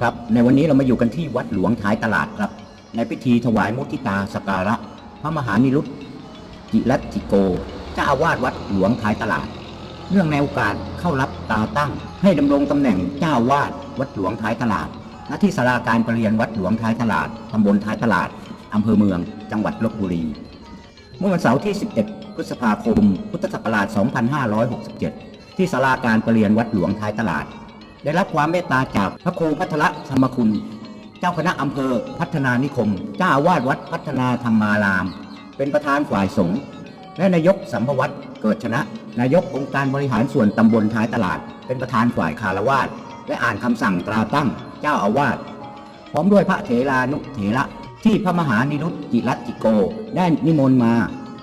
ครับ ในวันนี้เรามาอยู่กันที่วัดหลวงท้ายตลาดครับ ในพิธีถวายมุทิตาสการะ พระมหานิรุตจิรัติโกเจ้าอาวาสวัดหลวงท้ายตลาด เนื่องในโอกาสเข้ารับตาตั้ง ให้ดำรงตำแหน่งเจ้าอาวาสวัดหลวงท้ายตลาดณที่ศาลาการประเรียนวัดหลวงท้ายตลาดตำบลท้ายตลาดอำเภอเมือง จังหวัดลบบุรี เมื่อวันเสาร์ที่ 11 พฤษภาคม พุทธศักราช 2567 ที่ศาลาการประเรียนวัดหลวงท้ายตลาด ได้รับความเมตตาจากพระครูพัทรธรรมคุณ เจ้าคณะอำเภอพัฒนานิคม เจ้าอาวาสวัดพัฒนาธรรมาราม เป็นประธานฝ่ายสงฆ์และนายกสัมภวัตเกิดชนะ นายกองค์การบริหารส่วนตำบลท้ายตลาด เป็นประธานฝ่ายคารวาสและอ่านคำสั่งตราตั้งเจ้าอาวาสพร้อมด้วยพระเถรานุเถระที่พระมหานิรุตจิรัติโก ได้นิมนต์มา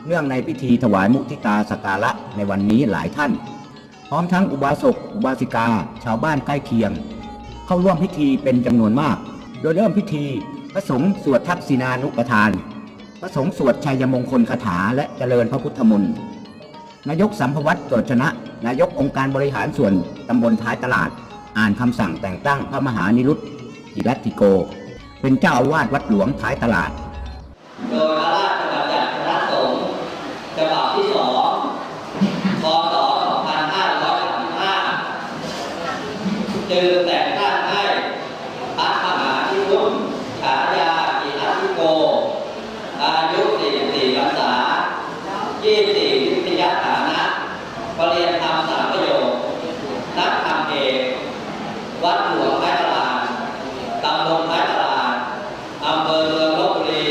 เนื่องในพิธีถวายมุทิตาสการะในวันนี้หลายท่าน พร้อมทั้งอุบาสกอุบาสิกา ชาวบ้านใกล้เคียง เข้าร่วมพิธีเป็นจำนวนมาก โดยเริ่มพิธีพระสงฆ์สวดทักษิณานุปทาน พระสงฆ์สวดชัยมงคลคาถาและเจริญพระพุทธมนต์นายกสัมภวัตโจชนะ นายกองค์การบริหารส่วนตำบลท้ายตลาด อ่านคำสั่งแต่งตั้งพระมหานิรุตจิรัตติโก เป็นเจ้าอาวาสวัดหลวงท้ายตลาด โดยพระราชบัญญัติคณะสงฆ์ฉบับที่สองพศ2535จึงแต่งตั้งให้พระมหานิรุตฉายาจิรัตติโก อายุ 44พรรษา 24วิทยาฐานะปรริญญาธรรมสามประโยค นักธรรมเอก วัดหลวงท้ายตลาด ตำบลท้ายตลาด อำเภอเมืองลบบุรี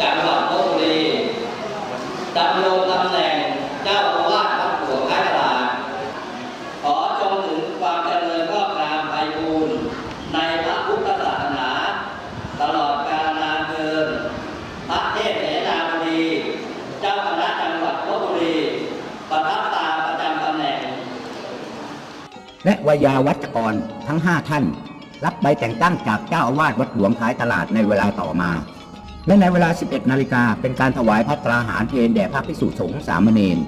จังหวัดลบบุรี ดำรงตำแหน่งเจ้าอาวาสวัดหลวงท้ายตลาดขอจงถึงความเจริญงอกงามไพบูรณ์ในพระพุทธศาสนา ตลอดกาลนานเกินพระเทพเสนาบดีเจ้าคณะจังหวัดลบบุรีประทับตาประจำตำแหน่ง และวยาวัจกรทั้ง 5 ท่าน รับใบแต่งตั้งจากเจ้าอาวาสวัดหลวงท้ายตลาดในเวลาต่อมา และในเวลา 11 นาฬิกาเป็นการถวายพระตราหารเพลแด่พระภิกษุสงฆ์สามเณร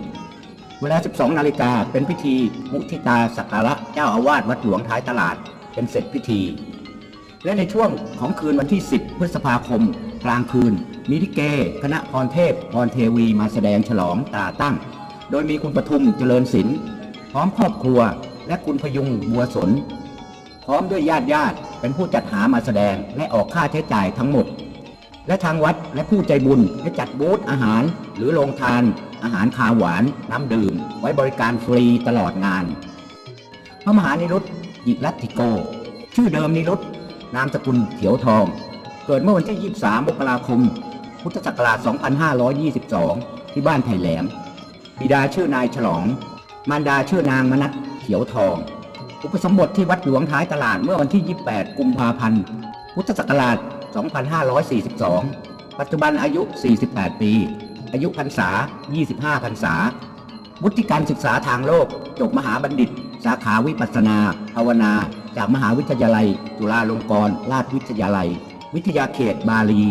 เวลา 12 นาฬิกาเป็นพิธีมุทิตาสักการะเจ้าอาวาสวัดหลวงท้ายตลาดเป็นเสร็จพิธี และในช่วงของคืนวันที่ 10 พฤษภาคม กลางคืนมีลิเก คณะพรเทพพรเทวีมาแสดงฉลองตาตั้ง โดยมีคุณปทุมเจริญศิลป์พร้อมครอบครัว และคุณพยุงบัวสน พร้อมด้วยญาติญาติๆเป็นผู้จัดหามาแสดงและออกค่าใช้จ่ายทั้งหมด และทางวัดและผู้ใจบุญได้จัดบูธอาหาร หรือโรงทาน อาหารคาหวาน น้ำดื่ม ไว้บริการฟรีตลอดงาน พระมหานิรุตยิรัตติโก ชื่อเดิมนิรุตนามสกุลเขียวทอง เกิดเมื่อวันที่ 23 มกราคม พุทธศักราช 2522 ที่บ้านไผ่แหลม บิดาชื่อนายฉลอง มารดาชื่อนางมนัทเขียวทอง อุปสมบทที่วัดหลวงท้ายตลาดเมื่อวันที่ 28 กุมภาพันธ์ พุทธศักราช 2542 ปัจจุบันอายุ 48 ปี อายุพรรษา 25 พรรษา วุฒิการศึกษาทางโลก จบมหาบัณฑิต สาขาวิปัสสนาภาวนา จากมหาวิทยาลัย จุฬาลงกรณราชวิทยาลัย วิทยาเขตบาลี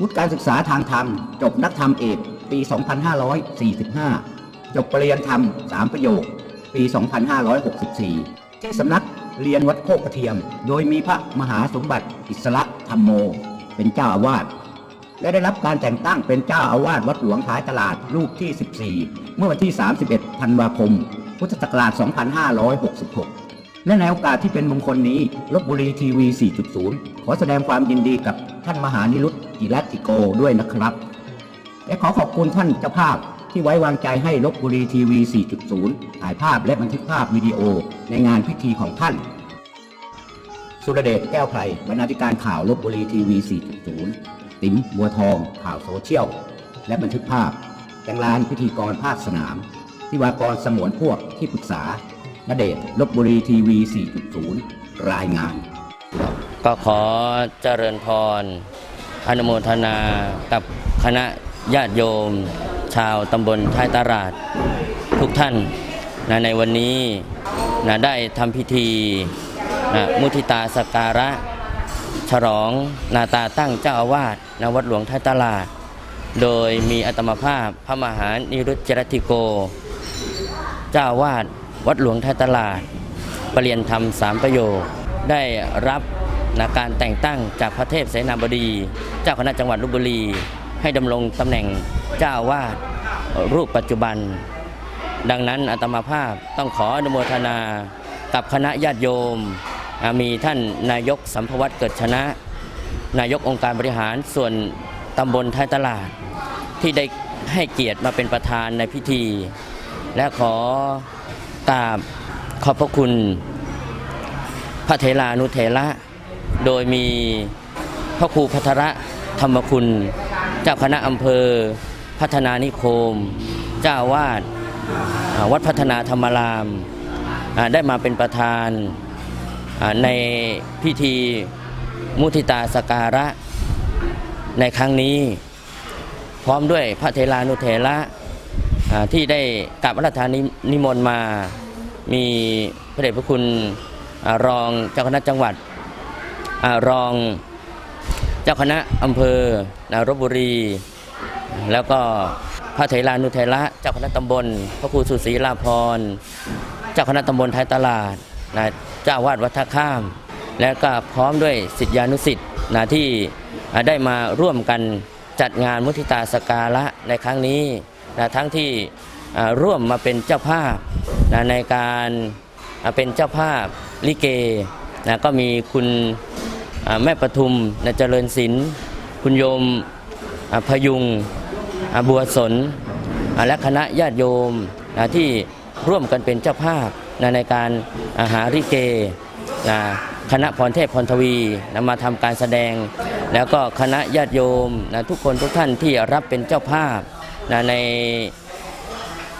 วุฒิการศึกษาทางธรรม จบนักธรรมเอก ปี 2545 จบปริญญาธรรม 3 ประโยค ปี 2564 ที่สำนัก เรียนวัดโคกกระเทียม โดยมีพระมหาสมบัติอิสระธรรมโม เป็นเจ้าอาวาสและได้รับการแต่งตั้งเป็นเจ้าอาวาสวัดหลวงท้ายตลาดรูปที่ 14 เมื่อวันที่ 31 ธันวาคม พุทธศักราช 2566 และในโอกาสที่เป็นมงคลนี้ลบบุรีทีวี 4.0 ขอแสดงความยินดีกับท่านมหานิรุตจิรัตติโกด้วยนะครับ และขอขอบคุณท่านเจ้าภาพ ที่ไว้วางใจให้ลบบุรีทีวี 4.0 ถ่ายภาพและบันทึกภาพวิดีโอในงานพิธีของท่าน สุรเดชแก้วไพรบรรณาธิการข่าวลบบุรีทีวี 4.0 ติ๋มบัวทอง ข่าวโซเชียล และบันทึกภาพแตงลานพิธีกรภาคสนาม ที่วากรสมวนพวกที่ปรึกษานเดชลบบุรีทีวี 4.0 รายงาน ก็ขอเจริญพรอนุโมทนากับคณะญาติโยม ชาวตำบลท้ายตลาดทุกท่านนะในวันนี้นะได้ทำพิธีนะมุทิตาสการะ ฉลองนาตาตั้งเจ้าอาวาสณวัดหลวงท้ายตลาด โดยมีอัตมภาพพระมหานิรุจจรติโก เจ้าอาวาสวัดหลวงท้ายตลาดปรริยนธรรมสามประโยคได้รับนะการแต่งตั้งจากพระเทพเสนาบดี เจ้าคณะจังหวัดลบบุรี ให้ดำรงตำแหน่ง เจ้าวาดรูปปัจจุบัน ดังนั้นอาตมาภาพต้องขออนุโมทนากับคณะญาติโยม มีท่านนายกสัมภวัตเกิดชนะ นายกองค์การบริหารส่วนตำบลท้ายตลาด ที่ได้ให้เกียรติมาเป็นประธานในพิธี และขอกราบขอบพระคุณพระเถรานุเถระโดยมีพระครูพัทระธรรมคุณ เจ้าคณะอำเภอ พัฒนานิคม เจ้าวาดวัดพัฒนาธรรมรามได้มาเป็นประธานในพิธีมุทิตาสการะในครั้งนี้ พร้อมด้วยพระเทรานุเถระที่ได้กราบระรานนินมนต์มา มีพระเดชพระคุณอรองเจ้าคณะจังหวัดอรองเจ้าคณะอำเภอนรบบุรี แล้วก็พระเถรานุเถระเจ้าคณะตำบล พระครูสุศรีลาภรเจ้าคณะตำบลท้ายตลาดนะเจ้าวาดวัดท่าข้าม และก็พร้อมด้วยสิทธิานุสิทธิ์นะที่ได้มาร่วมกันจัดงานมุทิตาสการะในครั้งนี้นะทั้งที่ร่วมมาเป็นเจ้าภาพนะในการเป็นเจ้าภาพลิเกนะก็มีคุณแม่ปทุมนะเจริญศิลป์คุณโยมพยุง บัวสนและคณะญาติโยมที่ร่วมกันเป็นเจ้าภาพนในการอาหาริเกคณะพรเทพพรทวีนะมาทำการแสดง แล้วก็คณะญาติโยมนะทุกคนทุกท่านที่รับเป็นเจ้าภาพนะใน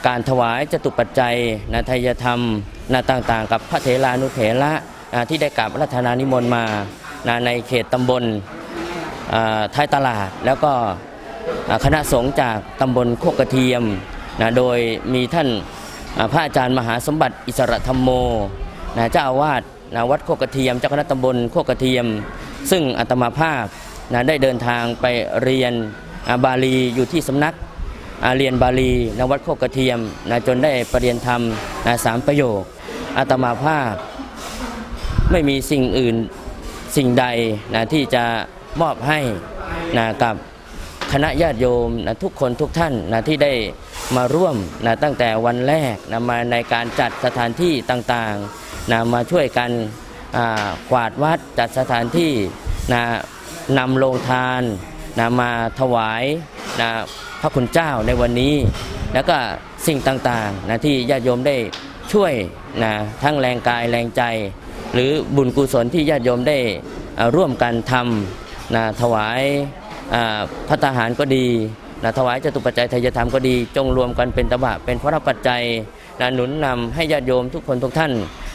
การถวายจตุปัจจัยนะทายธรรมนะต่างๆ กับพระเถรานุเถระนะที่ได้กราบรัตนานิมนต์มานะในเขตตำบลท้ายตลาดแล้วก็ คณะสงฆ์จากตำบลโคกกระเทียมนะโดยมีท่านพระอาจารย์มหาสมบัติอิสระธรรมโมนะเจ้าอาวาสนะวัดโคกกระเทียมเจ้าคณะตำบลโคกกระเทียม ซึ่งอาตมาภาพนะได้เดินทางไปเรียนอ่าบาลีอยู่ที่สำนักเรียนบาลีนวัดโคกกระเทียมนะจนได้ประเรียนธรรมนะสามประโยคอาตมาภาพไม่มีสิ่งอื่นสิ่งใดนะที่จะมอบให้นะกับ คณะญาติโยมนะทุกคนทุกท่านนะที่ได้มาร่วมนะตั้งแต่วันแรกนะมาในการจัดสถานที่ต่างๆนะมาช่วยกันกวาดวัดจัดสถานที่นะนำโรงทานนะมาถวายนะพระคุณเจ้าในวันนี้ แล้วก็สิ่งต่างๆนะที่ญาติโยมได้ช่วยนะทั้งแรงกายแรงใจ หรือบุญกุศลที่ญาติโยมได้ร่วมกันทำนะถวาย พระทหารก็ดีนะถวายจตุปัจจัยทายธรรมก็ดี จงรวมกันเป็นตบะเป็นพระปัจจัยนะหนุนนำให้ญาติโยมทุกคนทุกท่าน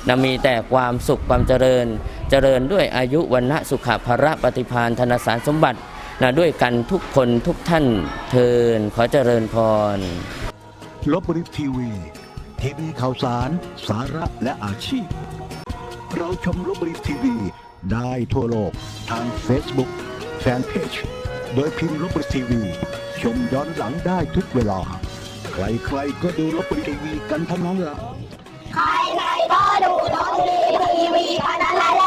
นะมีแต่ความสุขความเจริญ เจริญด้วยอายุวันนะสุขภระปฏิพานธนสารสมบัตินะด้วยกันทุกคนทุกท่านเทินขอเจริญพรลบบุรีทีวี ทีวีข่าวสาร สาระและอาชีพ เราชมลบบุรีทีวี ได้ทั่วโลกทาง Facebook Fanpage โดยพิมพ์ลบบุรีทีวี ชมย้อนหลังได้ทุกเวลา ใครๆก็ดูลบบุรีทีวีกันทั้งนั้นละใครๆก็ดูลบบุรีทีวีกันนั่นแหละ